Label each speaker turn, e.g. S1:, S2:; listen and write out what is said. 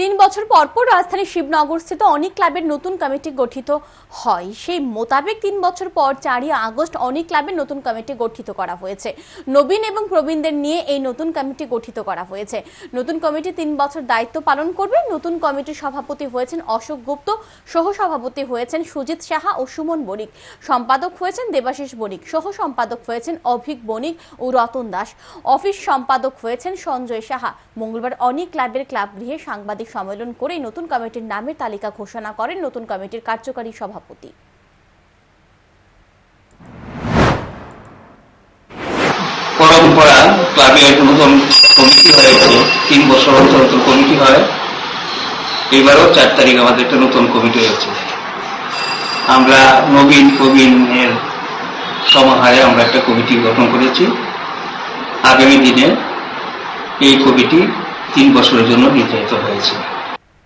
S1: তিন বছর পর পর রাজধানীর শিবনগরস্থিত অনেক ক্লাবের নতুন কমিটি গঠিত হয়। সেই মোতাবেক তিন বছর পর চারই আগস্ট অনেক ক্লাবের নতুন কমিটি গঠিত করা হয়েছে। নবীন এবং প্রবীণদের নিয়ে এই নতুন কমিটি গঠিত করা হয়েছে। নতুন কমিটি তিন বছর দায়িত্ব পালন করবে। নতুন কমিটির সভাপতি হয়েছেন অশোক গুপ্ত সহ সভাপতি হয়েছেন সুজিত সাহা ও সুমন বণিক। সম্পাদক হয়েছেন দেবাশিস বণিক সহ সম্পাদক হয়েছেন অভিক বণিক ও রতন দাস। অফিস সম্পাদক হয়েছেন সঞ্জয় সাহা। মঙ্গলবার অনেক ক্লাবের ক্লাব গৃহে সাংবাদিক সম্মেলন করে নতুন কমিটির নামের তালিকা ঘোষণা করেন নতুন কমিটির কার্যকারী সভাপতি।
S2: পরম্পরা নতুন কমিটি তিন বছর অন্তর অন্তর কমিটি হয়। এবারও চার তারিখ আমাদের একটা নতুন কমিটি হয়েছে। আমরা নবীন প্রবীণের সমাহারে আমরা একটা কমিটি গঠন করেছি। আগামী দিনে এই কমিটি তিন বছরের জন্য নির্ধারিত হয়েছে।